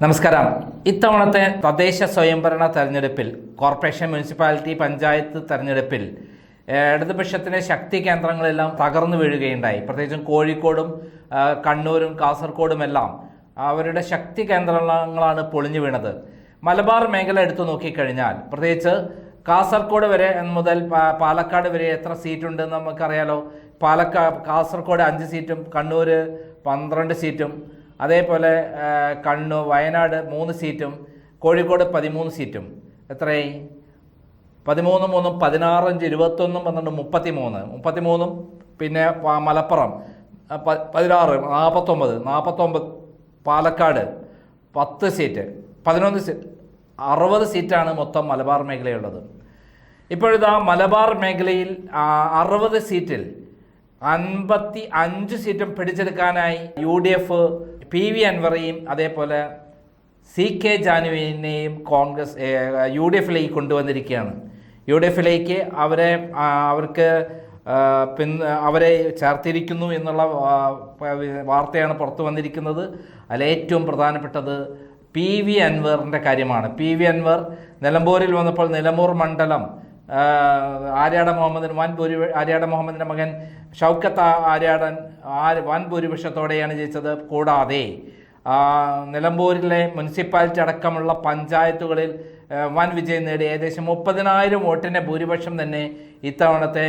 നമസ്കാരം. ഇത്തവണത്തെ തദ്ദേശ സ്വയംഭരണ തെരഞ്ഞെടുപ്പിൽ കോർപ്പറേഷൻ മുനിസിപ്പാലിറ്റി പഞ്ചായത്ത് തെരഞ്ഞെടുപ്പിൽ ഇടതുപക്ഷത്തിന്റെ ശക്തി കേന്ദ്രങ്ങളെല്ലാം തകർന്നു വീഴുകയുണ്ടായി. പ്രത്യേകിച്ചും കോഴിക്കോടും കണ്ണൂരും കാസർഗോഡും എല്ലാം അവരുടെ ശക്തി കേന്ദ്രങ്ങളാണ് പൊളിഞ്ഞു വീണത്. മലബാർ മേഖല എടുത്തു നോക്കിക്കഴിഞ്ഞാൽ പ്രത്യേകിച്ച് കാസർഗോഡ് വരെ മുതൽ പാലക്കാട് വരെ എത്ര സീറ്റുണ്ടെന്ന് നമുക്കറിയാലോ. പാലക്കാട് കാസർഗോഡ് അഞ്ച് സീറ്റും കണ്ണൂർ പന്ത്രണ്ട് സീറ്റും അതേപോലെ കണ്ണൂർ വയനാട് മൂന്ന് സീറ്റും കോഴിക്കോട് പതിമൂന്ന് സീറ്റും. എത്രയായി? പതിമൂന്ന് മൂന്നും പതിനാറഞ്ച് ഇരുപത്തൊന്നും പന്ത്രണ്ട് മുപ്പത്തി മൂന്ന് മുപ്പത്തി മൂന്നും പിന്നെ മലപ്പുറം പതിനാറ് നാൽപ്പത്തൊമ്പത് നാൽപ്പത്തൊമ്പത് പാലക്കാട് പത്ത് സീറ്റ്. പതിനൊന്ന് സീറ്റ് അറുപത് സീറ്റാണ് മൊത്തം മലബാർ മേഖലയുള്ളത്. ഇപ്പോഴിതാ മലബാർ മേഖലയിൽ അറുപത് സീറ്റിൽ അൻപത്തി അഞ്ച് സീറ്റും പിടിച്ചെടുക്കാനായി U D F P V അൻവറേയും അതേപോലെ സി കെ ജാനുവിനെയും കോൺഗ്രസ് യു ഡി എഫിലേക്ക് കൊണ്ടുവന്നിരിക്കുകയാണ്. യു ഡി എഫിലേക്ക് അവരെ അവർക്ക് പിൻ അവരെ ചേർത്തിരിക്കുന്നു എന്നുള്ള വാർത്തയാണ് പുറത്തു വന്നിരിക്കുന്നത്. അതിൽ ഏറ്റവും പ്രധാനപ്പെട്ടത് പി വി അൻവറിന്റെ കാര്യമാണ്. പി വി അൻവർ നിലമ്പൂരിൽ വന്നപ്പോൾ നിലമ്പൂർ മണ്ഡലം ആര്യാട മുഹമ്മദിന് വൻ ഭൂരി ആര്യാട മുഹമ്മദിന്റെ മകൻ ഷൗക്കത്ത ആര്യാടൻ വൻ ഭൂരിപക്ഷത്തോടെയാണ് ജയിച്ചത്. കൂടാതെ നിലമ്പൂരിലെ മുനിസിപ്പാലിറ്റി അടക്കമുള്ള പഞ്ചായത്തുകളിൽ വൻ വിജയം നേടി. ഏകദേശം മുപ്പതിനായിരം വോട്ടിന്റെ ഭൂരിപക്ഷം തന്നെ ഇത്തവണത്തെ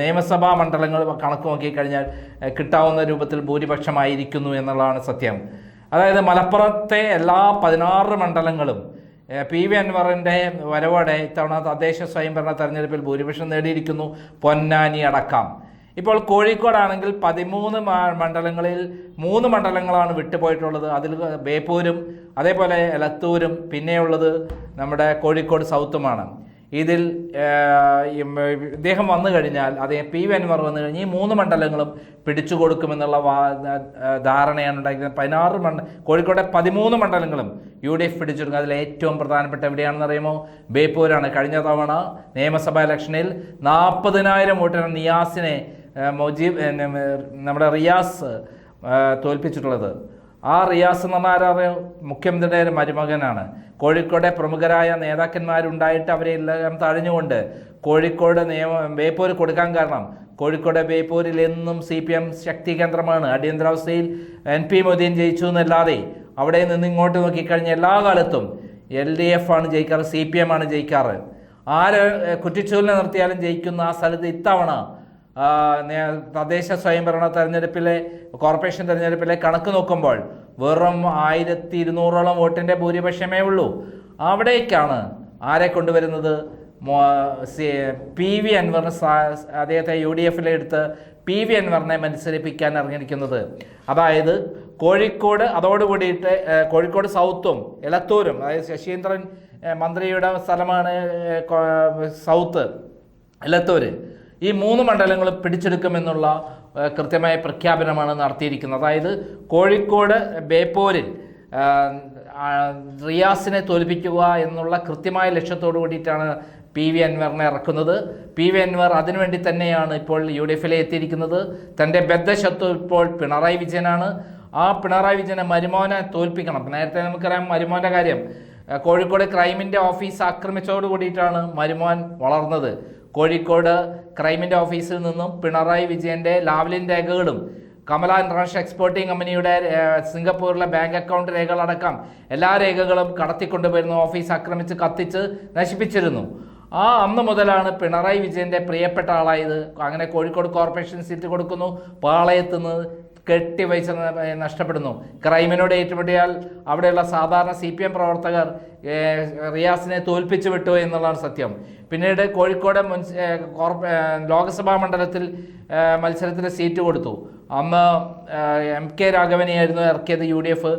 നിയമസഭാ മണ്ഡലങ്ങൾ കണക്ക് നോക്കിക്കഴിഞ്ഞാൽ കിട്ടാവുന്ന രൂപത്തിൽ ഭൂരിപക്ഷമായിരിക്കുന്നു എന്നുള്ളതാണ് സത്യം. അതായത് മലപ്പുറത്തെ എല്ലാ പതിനാറ് മണ്ഡലങ്ങളും പി വി അൻവറിന്റെ വരവോടെ ഇത്തവണ തദ്ദേശ സ്വയംഭരണ തെരഞ്ഞെടുപ്പിൽ ഭൂരിപക്ഷം നേടിയിരിക്കുന്നു. പൊന്നാനി അടക്കം. ഇപ്പോൾ കോഴിക്കോടാണെങ്കിൽ പതിമൂന്ന് മണ്ഡലങ്ങളിൽ മൂന്ന് മണ്ഡലങ്ങളാണ് വിട്ടുപോയിട്ടുള്ളത്. അതിൽ ബേപ്പൂരും അതേപോലെ എലത്തൂരും പിന്നെയുള്ളത് നമ്മുടെ കോഴിക്കോട് സൗത്തുമാണ്. ഇതിൽ ഇദ്ദേഹം വന്നു കഴിഞ്ഞാൽ അദ്ദേഹം പി വി അൻവർ വന്നു കഴിഞ്ഞാൽ ഈ മൂന്ന് മണ്ഡലങ്ങളും പിടിച്ചു കൊടുക്കുമെന്നുള്ള ധാരണയാണ് ഉണ്ടായിരിക്കുന്നത് പതിനാറ് മണ്ഡ കോഴിക്കോട്ടെ പതിമൂന്ന് മണ്ഡലങ്ങളും യു ഡി എഫ് പിടിച്ചെടുക്കും അതിൽ ഏറ്റവും പ്രധാനപ്പെട്ട എവിടെയാണെന്ന് അറിയുമോ? ബേപ്പൂരാണ്. കഴിഞ്ഞ തവണ നിയമസഭാ ഇലക്ഷനിൽ നാൽപ്പതിനായിരം വോട്ടിന് നിയാസിനെ മുജീബ് നമ്മുടെ റിയാസ് തോൽപ്പിച്ചിട്ടുള്ളത്. ആ റിയാസ് എന്ന് പറഞ്ഞാൽ മുഖ്യമന്ത്രിയുടെ ഒരു മരുമകനാണ്. കോഴിക്കോടെ പ്രമുഖരായ നേതാക്കന്മാരുണ്ടായിട്ട് അവരെ എല്ലാം തഴഞ്ഞുകൊണ്ട് കോഴിക്കോട് നിയമ വേപ്പൂര് കൊടുക്കാൻ കാരണം. കോഴിക്കോട് ബേപ്പൂരിൽ എന്നും സി പി എം ശക്തി കേന്ദ്രമാണ്. അടിയന്തരാവസ്ഥയിൽ എൻ പി മൊയ്തീൻ ജയിച്ചു എന്നല്ലാതെ അവിടെ നിന്ന് ഇങ്ങോട്ട് നോക്കിക്കഴിഞ്ഞ എല്ലാ കാലത്തും എൽ ഡി എഫ് ആണ് ജയിക്കാറ് സി പി എം ആണ് ജയിക്കാറ്. ആര് കുറ്റിച്ചൂലിനെ നിർത്തിയാലും ജയിക്കുന്ന ആ സ്ഥലത്ത് ഇത്തവണ തദ്ദേശ സ്വയംഭരണ തെരഞ്ഞെടുപ്പിലെ കോർപ്പറേഷൻ തെരഞ്ഞെടുപ്പിലെ കണക്ക് നോക്കുമ്പോൾ വെറും ആയിരത്തി ഇരുന്നൂറോളം വോട്ടിന്റെ ഭൂരിപക്ഷമേ ഉള്ളൂ. അവിടേക്കാണ് ആരെ കൊണ്ടുവരുന്നത്? പി വി അൻവറിന് അദ്ദേഹത്തെ യു ഡി എഫിലെ എടുത്ത് പി വി അൻവറിനെ മത്സരിപ്പിക്കാൻ ഇറങ്ങിയിരിക്കുന്നത്. അതായത് കോഴിക്കോട് അതോടുകൂടിയിട്ട് കോഴിക്കോട് സൗത്തും എലത്തൂരും അതായത് ശശീന്ദ്രൻ മന്ത്രിയുടെ സ്ഥലമാണ് സൗത്ത് എലത്തൂര് ഈ മൂന്ന് മണ്ഡലങ്ങളും പിടിച്ചെടുക്കുമെന്നുള്ള കൃത്യമായ പ്രഖ്യാപനമാണ് നടത്തിയിരിക്കുന്നത്. അതായത് കോഴിക്കോട് ബേപ്പൂരിൽ റിയാസിനെ തോൽപ്പിക്കുക എന്നുള്ള കൃത്യമായ ലക്ഷ്യത്തോടു കൂടിയിട്ടാണ് പി വി അൻവറിനെ ഇറക്കുന്നത്. പി വി അൻവർ അതിനുവേണ്ടി തന്നെയാണ് ഇപ്പോൾ യു ഡി എഫിലെ എത്തിയിരിക്കുന്നത്. തന്റെ ബദ്ധശത്രു ഇപ്പോൾ പിണറായി വിജയനാണ്. ആ പിണറായി വിജയനെ മരുമോനെ തോൽപ്പിക്കണം. നേരത്തെ നമുക്കറിയാം മരുമോന്റെ കാര്യം. കോഴിക്കോട് ക്രൈമിന്റെ ഓഫീസ് ആക്രമിച്ചതോട് കൂടിയിട്ടാണ് മരുമോൻ വളർന്നത്. കോഴിക്കോട് ക്രൈമിന്റെ ഓഫീസിൽ നിന്നും പിണറായി വിജയന്റെ ലാവ്ലിൻ രേഖകളും കമല ഇന്റർനാഷണൽ എക്സ്പോർട്ടിംഗ് കമ്പനിയുടെ സിംഗപ്പൂരിലെ ബാങ്ക് അക്കൗണ്ട് രേഖകളടക്കം എല്ലാ രേഖകളും കടത്തിക്കൊണ്ടുവരുന്നു ഓഫീസ് ആക്രമിച്ച് കത്തിച്ച് നശിപ്പിച്ചിരുന്നു. ആ അന്ന് മുതലാണ് പിണറായി വിജയന്റെ പ്രിയപ്പെട്ട ആളായത്. അങ്ങനെ കോഴിക്കോട് കോർപ്പറേഷൻ സീറ്റ് കൊടുക്കുന്നു. പാളയത്ത് നിന്ന് കെട്ടി പൈസ ന- നഷ്ടപ്പെടുന്നു. ക്രൈമിനോട് ഏറ്റുമുട്ടിയാൽ അവിടെയുള്ള സാധാരണ സി പി എം പ്രവർത്തകർ റിയാസിനെ തോൽപ്പിച്ചു വിട്ടു എന്നുള്ളതാണ് സത്യം. പിന്നീട് കോഴിക്കോട് ലോക്സഭാ മണ്ഡലത്തിൽ മത്സരത്തിൽ സീറ്റ് കൊടുത്തു. അന്ന് എം കെ രാഘവനെയായിരുന്നു ഇറക്കിയത് യു ഡി എഫ്.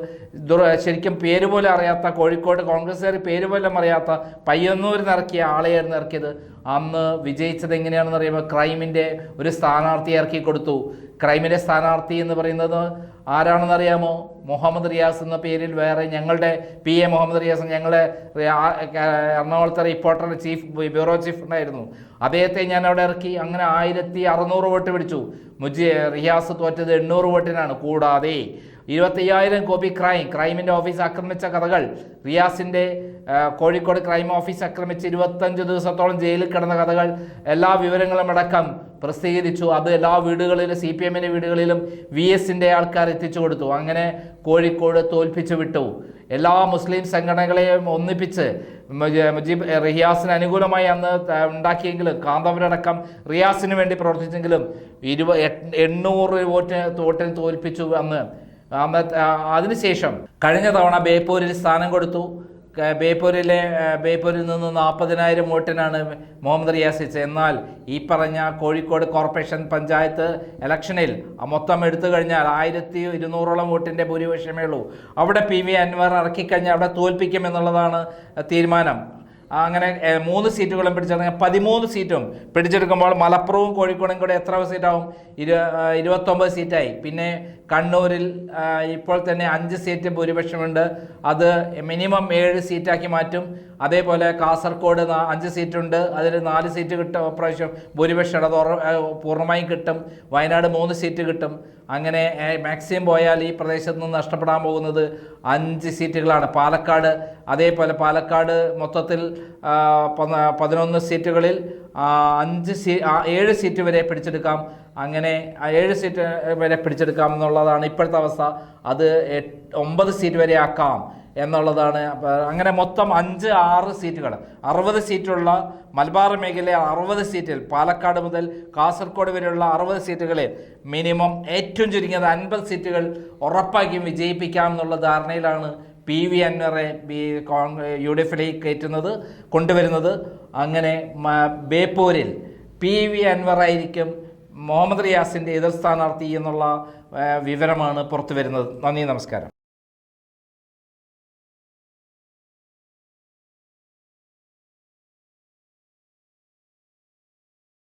ശരിക്കും പേര് പോലും അറിയാത്ത കോഴിക്കോട് കോൺഗ്രസ്സുകാർ പേര് പോലും അറിയാത്ത പയ്യന്നൂരിൽ ഇറക്കിയ ആളെയായിരുന്നു ഇറക്കിയത്. അന്ന് വിജയിച്ചത് എങ്ങനെയാണെന്ന് അറിയുമ്പോൾ ക്രൈമിന്റെ ഒരു സ്ഥാനാർത്ഥിയെ ഇറക്കി കൊടുത്തു. ക്രൈമിന്റെ സ്ഥാനാർത്ഥി എന്ന് പറയുന്നത് ആരാണെന്ന് അറിയാമോ? മുഹമ്മദ് റിയാസ് എന്ന പേരിൽ വേറെ ഞങ്ങളുടെ പി എ മുഹമ്മദ് റിയാസ് ഞങ്ങളുടെ എറണാകുളത്തെ റിപ്പോർട്ടർ ചീഫ് ബ്യൂറോ ചീഫ് ഉണ്ടായിരുന്നു. അദ്ദേഹത്തെ ഞാൻ അവിടെ ഇറക്കി. അങ്ങനെ ആയിരത്തി അറുന്നൂറ് വോട്ട് പിടിച്ചു. മുജി റിയാസ് തോറ്റത് എണ്ണൂറ് വോട്ടിനാണ്. കൂടാതെ ഇരുപത്തയ്യായിരം കോപ്പി ക്രൈം ക്രൈമിന്റെ ഓഫീസ് ആക്രമിച്ച കഥകൾ റിയാസിന്റെ കോഴിക്കോട് ക്രൈം ഓഫീസ് ആക്രമിച്ച് ഇരുപത്തഞ്ച് ദിവസത്തോളം ജയിലിൽ കിടന്ന കഥകൾ എല്ലാ വിവരങ്ങളും അടക്കം പ്രസിദ്ധീകരിച്ചു. അത് എല്ലാ വീടുകളിലും സി പി എമ്മിന്റെ വീടുകളിലും വി എസിന്റെ ആൾക്കാർ എത്തിച്ചു കൊടുത്തു. അങ്ങനെ കോഴിക്കോട് തോൽപ്പിച്ചു വിട്ടു. എല്ലാ മുസ്ലിം സംഘടനകളെയും ഒന്നിപ്പിച്ച് മുജീബ് റിയാസിന് അനുകൂലമായി അന്ന് ഉണ്ടാക്കിയെങ്കിലും കാന്തപുരടക്കം റിയാസിന് വേണ്ടി പ്രവർത്തിച്ചെങ്കിലും ഇരുപ എണ്ണൂറ് വോട്ടിന് വോട്ടിന് തോൽപ്പിച്ചു അന്ന്. അതിനുശേഷം കഴിഞ്ഞ തവണ ബേപ്പൂരിൽ സ്ഥാനം കൊടുത്തു. ബേപ്പൂരിലെ ബേപ്പൂരിൽ നിന്ന് നാൽപ്പതിനായിരം വോട്ടിനാണ് മുഹമ്മദ് റിയാസ് എന്നാൽ ഈ പറഞ്ഞ കോഴിക്കോട് കോർപ്പറേഷൻ പഞ്ചായത്ത് ഇലക്ഷനിൽ മൊത്തം എടുത്തു കഴിഞ്ഞാൽ ആയിരത്തി ഇരുന്നൂറോളം വോട്ടിന്റെ ഭൂരിപക്ഷമേ ഉള്ളൂ. അവിടെ പി വി അൻവർ ഇറക്കിക്കഴിഞ്ഞാൽ അവിടെ തോൽപ്പിക്കും എന്നുള്ളതാണ് തീരുമാനം. അങ്ങനെ മൂന്ന് സീറ്റുകളും പിടിച്ചെടുക്കുക പതിമൂന്ന് സീറ്റും പിടിച്ചെടുക്കുമ്പോൾ മലപ്പുറവും കോഴിക്കോടും കൂടെ എത്ര സീറ്റാവും? ഇരു ഇരുപത്തൊമ്പത് സീറ്റായി. പിന്നെ കണ്ണൂരിൽ ഇപ്പോൾ തന്നെ അഞ്ച് സീറ്റ് ഭൂരിപക്ഷമുണ്ട്. അത് മിനിമം ഏഴ് സീറ്റാക്കി മാറ്റും. അതേപോലെ കാസർഗോഡ് അഞ്ച് സീറ്റുണ്ട്. അതിൽ നാല് സീറ്റ് കിട്ടും പ്രാവശ്യം ഭൂരിപക്ഷം അത് പൂർണമായും കിട്ടും. വയനാട് മൂന്ന് സീറ്റ് കിട്ടും. അങ്ങനെ മാക്സിമം പോയാൽ ഈ പ്രദേശത്ത് നിന്ന് നഷ്ടപ്പെടാൻ പോകുന്നത് അഞ്ച് സീറ്റുകളാണ്. പാലക്കാട് അതേപോലെ പാലക്കാട് മൊത്തത്തിൽ പതിനൊന്ന് സീറ്റുകളിൽ അഞ്ച് സീ ഏഴ് സീറ്റ് വരെ പിടിച്ചെടുക്കാം. അങ്ങനെ ഏഴ് സീറ്റ് വരെ പിടിച്ചെടുക്കാം എന്നുള്ളതാണ് ഇപ്പോഴത്തെ അവസ്ഥ. അത് ഒമ്പത് സീറ്റ് വരെ ആക്കാം എന്നുള്ളതാണ്. അങ്ങനെ മൊത്തം അഞ്ച് ആറ് സീറ്റുകൾ അറുപത് സീറ്റുള്ള മലബാർ മേഖലയിലെ അറുപത് സീറ്റിൽ പാലക്കാട് മുതൽ കാസർഗോഡ് വരെയുള്ള അറുപത് സീറ്റുകളിൽ മിനിമം ഏറ്റവും ചുരുങ്ങിയത് അൻപത് സീറ്റുകൾ ഉറപ്പാക്കിയും വിജയിപ്പിക്കാം എന്നുള്ള ധാരണയിലാണ് പി വി അൻവറെ ബി യു ഡി എഫിലേക്ക് കയറ്റുന്നത് കൊണ്ടുവരുന്നത്. അങ്ങനെ ബേപ്പൂരിൽ പി വി അൻവറായിരിക്കും മുഹമ്മദ് റിയാസിന്റെ എതിർ സ്ഥാനാർത്ഥി എന്നുള്ള വിവരമാണ് പുറത്തു വരുന്നത് നന്ദി നമസ്കാരം.